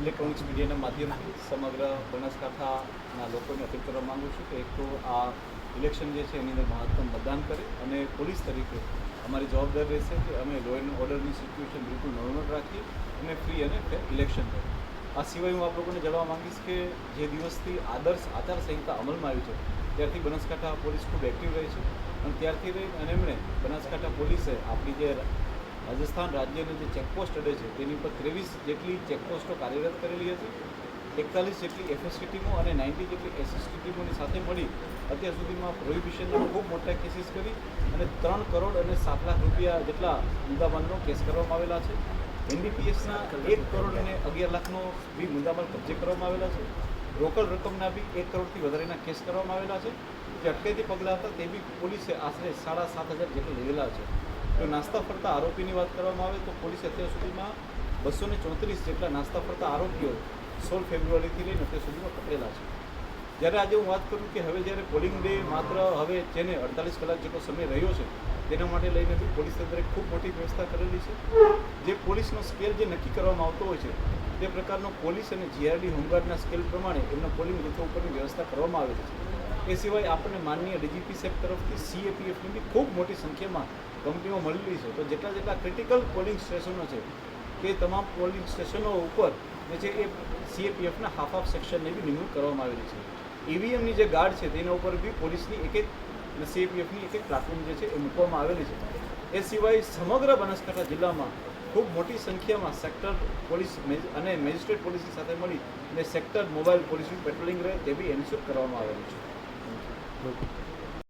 Electronics મીડિયાના માધ્યમથી સમગ્ર બનાસકાંઠાના લોકોને અપીલ કરવા માગું છું કે એક તો આ ઇલેક્શન જે છે એની અંદર મહત્તમ મતદાન કરે અને પોલીસ તરીકે અમારી જવાબદારી રહેશે કે અમે લો એન્ડ ઓર્ડરની સિચ્યુએશન બિલકુલ નોર્મલ રાખીએ અને ફ્રી અને ફેર ઇલેક્શન કરીએ આ સિવાય હું આપ લોકોને જણાવવા માંગીશ કે જે દિવસથી આદર્શ આચારસંહિતા અમલમાં આવી છે, ત્યારથી બનાસકાંઠા પોલીસ ખૂબ એક્ટિવ રહી છે. અને ત્યારથી રહી અને એમણે બનાસકાંઠા પોલીસે આપણી જે રાજસ્થાન રાજ્યની જે ચેકપોસ્ટ અડે છે, તેની પર ત્રેવીસ જેટલી ચેકપોસ્ટો કાર્યરત કરેલી હતી, એકતાલીસ જેટલી એફએસટી ટીમો અને નાઇન્ટી જેટલી એસએસટી ટીમોની સાથે મળી અત્યાર સુધીમાં પ્રોહિબિશનના ખૂબ મોટા કેસીસ કરી અને ત્રણ કરોડ અને સાત લાખ રૂપિયા જેટલા મુદ્દામાલનો કેસ કરવામાં આવેલા છે. એનડીપીએસના એક કરોડ અને અગિયાર લાખનો બી મુદ્દામાલ કબજે કરવામાં આવેલા છે. રોકડ રકમના બી એક કરોડથી વધારેના કેસ કરવામાં આવેલા છે. જે અટકાયતી પગલાં હતા તે બી પોલીસે આશરે સાડા સાત હજાર જેટલા લીધેલા છે. જો નાસ્તા ફરતા આરોપીની વાત કરવામાં આવે તો પોલીસે અત્યાર સુધીમાં બસો ને ચોત્રીસ જેટલા નાસ્તા ફરતા આરોપીઓ સોળ ફેબ્રુઆરીથી લઈને અત્યાર સુધીમાં પકડેલા છે. જ્યારે આજે હું વાત કરું કે હવે જ્યારે પોલિંગ ડે માત્ર હવે જેને અડતાલીસ કલાક જેટલો સમય રહ્યો છે, તેના માટે લઈને બી પોલીસ તંત્રે ખૂબ મોટી વ્યવસ્થા કરેલી છે. જે પોલીસનો સ્કેલ જે નક્કી કરવામાં આવતો હોય છે, તે પ્રકારનો પોલીસ અને જીઆરડી હોમગાર્ડના સ્કેલ પ્રમાણે એમના પોલિંગ બૂથો ઉપરની વ્યવસ્થા કરવામાં આવેલી છે. એ સિવાય આપણને માનનીય ડીજીપી સાહેબ તરફથી સીએપીએફની બી ખૂબ મોટી સંખ્યામાં કંપનીઓ મળેલી છે. તો જેટલા જેટલા ક્રિટિકલ પોલિંગ સ્ટેશનો છે, કે તમામ પોલિંગ સ્ટેશનો ઉપર જે છે એ સીએપીએફના હાફ હાફ સેક્શનની બી નિમણૂક કરવામાં આવેલી છે. ઈવીએમની જે ગાર્ડ છે, તેના ઉપર બી પોલીસની એક એક અને સીએપીએફની એક એક પ્લાટફોર્મ જે છે એ મૂકવામાં આવેલી છે. એ સિવાય સમગ્ર બનાસકાંઠા જિલ્લામાં ખૂબ મોટી સંખ્યામાં સેક્ટર પોલીસ અને મેજિસ્ટ્રેટ પોલીસની સાથે મળી અને સેક્ટર મોબાઈલ પોલીસનું પેટ્રોલિંગ રહે તે બી એન્શ્યોર કરવામાં આવેલું છે. Nope.